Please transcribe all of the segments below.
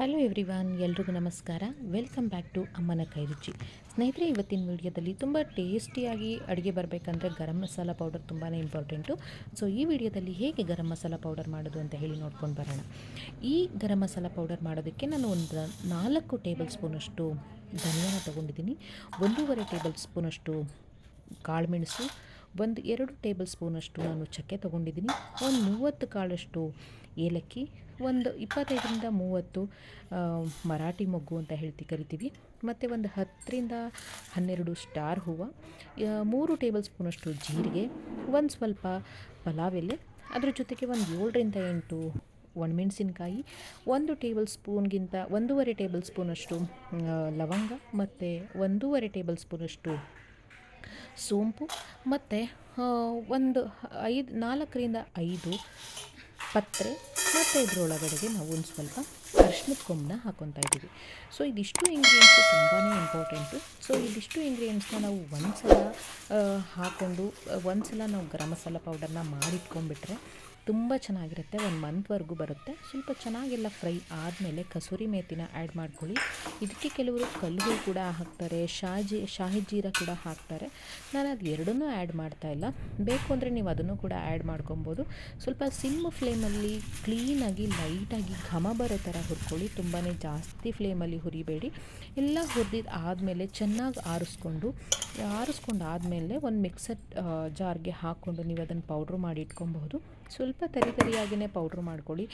Hello everyone ಎಲ್ರಿಗೂ ನಮಸ್ಕಾರ. Welcome back to ಅಮ್ಮನ ಕೈ ರುಚಿ. ಸ್ನೇಹಿತರೆ, ಇವತ್ತಿನ ವಿಡಿಯೋದಲ್ಲಿ ತುಂಬ ಟೇಸ್ಟಿಯಾಗಿ ಅಡುಗೆ ಬರಬೇಕಂದ್ರೆ ಗರಂ ಮಸಾಲ ಪೌಡರ್ ತುಂಬಾ ಇಂಪಾರ್ಟೆಂಟು ಸೊ ಈ ವಿಡಿಯೋದಲ್ಲಿ ಹೇಗೆ ಗರಂ ಮಸಾಲ ಪೌಡರ್ ಮಾಡೋದು ಅಂತ ಹೇಳಿ ನೋಡ್ಕೊಂಡು ಬರೋಣ. ಈ ಗರಂ ಮಸಾಲ ಪೌಡರ್ ಮಾಡೋದಕ್ಕೆ ನಾನು ಒಂದು ನಾಲ್ಕು ಟೇಬಲ್ ಸ್ಪೂನಷ್ಟು ಧನಿಯಾನ ತೊಗೊಂಡಿದ್ದೀನಿ. ಒಂದೂವರೆ ಟೇಬಲ್ ಸ್ಪೂನಷ್ಟು ಕಾಳುಮೆಣಸು ಒಂದು ಎರಡು ಟೇಬಲ್ ಸ್ಪೂನಷ್ಟು ನಾನು ಚಕ್ಕೆ ತೊಗೊಂಡಿದ್ದೀನಿ. ಒಂದು ಮೂವತ್ತು ಕಾಳಷ್ಟು ಏಲಕ್ಕಿ, ಒಂದು ಇಪ್ಪತ್ತೈದರಿಂದ ಮೂವತ್ತು ಮರಾಠಿ ಮೊಗ್ಗು ಅಂತ ಹೇಳ್ತಿ ಕರಿತೀವಿ. ಮತ್ತು ಒಂದು ಹತ್ತರಿಂದ ಹನ್ನೆರಡು ಸ್ಟಾರ್ ಹೂವು ಮೂರು ಟೇಬಲ್ ಸ್ಪೂನಷ್ಟು ಜೀರಿಗೆ, ಒಂದು ಸ್ವಲ್ಪ ಪಲಾವ್ ಎಲೆ ಅದ್ರ ಜೊತೆಗೆ ಒಂದು ಏಳರಿಂದ ಎಂಟು ಒಣಮೆಣಸಿನ್ಕಾಯಿ, ಒಂದು ಟೇಬಲ್ ಸ್ಪೂನ್ಗಿಂತ ಒಂದೂವರೆ ಟೇಬಲ್ ಸ್ಪೂನಷ್ಟು ಲವಂಗ, ಮತ್ತು ಒಂದೂವರೆ ಟೇಬಲ್ ಸ್ಪೂನಷ್ಟು ಸೋಂಪು ಮತ್ತು ಒಂದು ಐದು, ನಾಲ್ಕರಿಂದ ಐದು ಪತ್ರೆ ಮತ್ತು ಇದರೊಳಗಡೆಗೆ ನಾವು ಒಂದು ಸ್ವಲ್ಪ ಅರ್ಶಿನದ ಕೊಂಬನ್ನ ಹಾಕೊತಾ ಇದ್ದೀವಿ. ಸೊ ಇದಿಷ್ಟು ಇಂಗ್ರೀಡಿಯೆಂಟ್ಸು ತುಂಬಾ ಇಂಪಾರ್ಟೆಂಟು ಸೊ ಇದಿಷ್ಟು ಇಂಗ್ರೀಡಿಯೆಂಟ್ಸ್ನ ನಾವು ಒಂದು ಸಲ ಹಾಕ್ಕೊಂಡು ಒಂದು ಸಲ ನಾವು ಗರಂ ಮಸಾಲ ಪೌಡರ್ನ ಮಾಡಿಟ್ಕೊಂಡ್ಬಿಟ್ರೆ ತುಂಬ ಚೆನ್ನಾಗಿರುತ್ತೆ, ಒಂದು ಮಂತ್ವರೆಗೂ ಬರುತ್ತೆ. ಸ್ವಲ್ಪ ಚೆನ್ನಾಗೆಲ್ಲ ಫ್ರೈ ಆದಮೇಲೆ ಕಸೂರಿ ಮೇಥಿನ ಆ್ಯಡ್ ಮಾಡ್ಕೊಳ್ಳಿ. ಇದಕ್ಕೆ ಕೆಲವರು ಕಲ್ಲುಗಳು ಕೂಡ ಹಾಕ್ತಾರೆ, ಶಾಜಿ, ಶಾಹಿ ಜೀರ ಕೂಡ ಹಾಕ್ತಾರೆ. ನಾನು ಅದು ಎರಡನ್ನೂ ಆ್ಯಡ್ ಮಾಡ್ತಾ ಇಲ್ಲ. ಬೇಕು ಅಂದರೆ ನೀವು ಅದನ್ನು ಕೂಡ ಆ್ಯಡ್ ಮಾಡ್ಕೊಬೋದು. ಸ್ವಲ್ಪ ಸಿಮ್ ಫ್ಲೇಮಲ್ಲಿ ಕ್ಲೀನಾಗಿ ಲೈಟಾಗಿ ಘಮ ಬರೋ ಥರ ಹುರ್ಕೊಳ್ಳಿ. ತುಂಬಾ ಜಾಸ್ತಿ ಫ್ಲೇಮಲ್ಲಿ ಹುರಿಬೇಡಿ. ಎಲ್ಲ ಹುರಿದಿದ್ದು ಆದಮೇಲೆ ಚೆನ್ನಾಗಿ ಆರಿಸ್ಕೊಂಡು ಆರಿಸ್ಕೊಂಡು ಆದಮೇಲೆ ಒಂದು ಮಿಕ್ಸರ್ ಜಾರ್ಗೆ ಹಾಕ್ಕೊಂಡು ನೀವು ಅದನ್ನು ಪೌಡ್ರ್ ಮಾಡಿ ಇಟ್ಕೊಬಹುದು. ಸ್ವಲ್ಪ ತರಿ ತರಿಯಾಗಿಯೇ ಪೌಡ್ರ್ ಮಾಡ್ಕೊಳ್ಳಿ.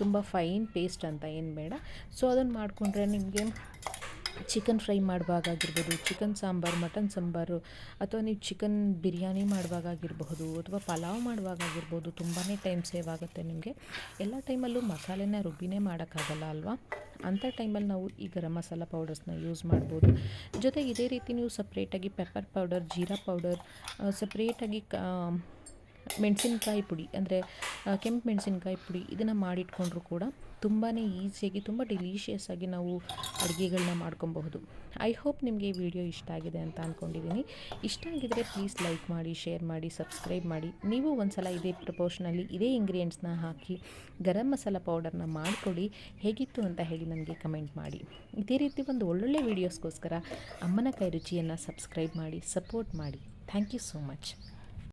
ತುಂಬ ಫೈನ್ ಪೇಸ್ಟ್ ಅಂತ ಏನು ಬೇಡ. ಸೊ ಅದನ್ನು ಮಾಡಿಕೊಂಡ್ರೆ ನಿಮಗೆ ಚಿಕನ್ ಫ್ರೈ ಮಾಡುವಾಗಿರ್ಬೋದು ಚಿಕನ್ ಸಾಂಬಾರು ಮಟನ್ ಸಾಂಬಾರು, ಅಥವಾ ನೀವು ಚಿಕನ್ ಬಿರಿಯಾನಿ ಮಾಡುವಾಗಾಗಿರಬಹುದು ಅಥವಾ ಪಲಾವ್ ಮಾಡುವಾಗಿರ್ಬೋದು ತುಂಬಾ ಟೈಮ್ ಸೇವ್ ಆಗುತ್ತೆ ನಿಮಗೆ. ಎಲ್ಲ ಟೈಮಲ್ಲೂ ಮಸಾಲೆನ ರುಬ್ಬಿನೇ ಮಾಡೋಕ್ಕಾಗಲ್ಲ ಅಲ್ವಾ? ಅಂಥ ಟೈಮಲ್ಲಿ ನಾವು ಈ ಗರಂ ಮಸಾಲ ಪೌಡರ್ಸ್ನ ಯೂಸ್ ಮಾಡ್ಬೋದು. ಜೊತೆಗೆ ಇದೇ ರೀತಿ ನೀವು ಸಪ್ರೇಟಾಗಿ ಪೆಪ್ಪರ್ ಪೌಡರ್ ಜೀರಾ ಪೌಡರ್ ಸಪ್ರೇಟಾಗಿ ಕ ಮೆಣಸಿನ್ಕಾಯಿ ಪುಡಿ, ಅಂದರೆ ಕೆಂಪು ಮೆಣಸಿನ್ಕಾಯಿ ಪುಡಿ ಇದನ್ನು ಮಾಡಿಟ್ಕೊಂಡ್ರು ಕೂಡ ತುಂಬಾ ಈಸಿಯಾಗಿ, ತುಂಬ ಡಿಲೀಷಿಯಸ್ ಆಗಿ ನಾವು ಅಡುಗೆಗಳನ್ನ ಮಾಡ್ಕೊಬಹುದು. ಐ ಹೋಪ್ ನಿಮಗೆ ಈ ವಿಡಿಯೋ ಇಷ್ಟ ಆಗಿದೆ ಅಂತ ಅಂದ್ಕೊಂಡಿದ್ದೀನಿ ಇಷ್ಟ ಆಗಿದರೆ ಪ್ಲೀಸ್ ಲೈಕ್ ಮಾಡಿ ಶೇರ್ ಮಾಡಿ ಸಬ್ಸ್ಕ್ರೈಬ್ ಮಾಡಿ. ನೀವು ಒಂದ್ಸಲ ಇದೇ ಪ್ರಪೋರ್ಷನಲ್ಲಿ ಇದೇ ಇಂಗ್ರೀಡಿಯೆಂಟ್ಸ್ನ ಹಾಕಿ ಗರಂ ಮಸಾಲ ಪೌಡರ್ನ ಮಾಡಿಕೊಡಿ ಹೇಗಿತ್ತು ಅಂತ ಹೇಳಿ ನನಗೆ ಕಮೆಂಟ್ ಮಾಡಿ. ಇದೇ ರೀತಿ ಒಂದು ಒಳ್ಳೊಳ್ಳೆ ವೀಡಿಯೋಸ್ಗೋಸ್ಕರ ಅಮ್ಮನ ಕೈ ರುಚಿಯನ್ನು ಸಬ್ಸ್ಕ್ರೈಬ್ ಮಾಡಿ ಸಪೋರ್ಟ್ ಮಾಡಿ. Thank you so much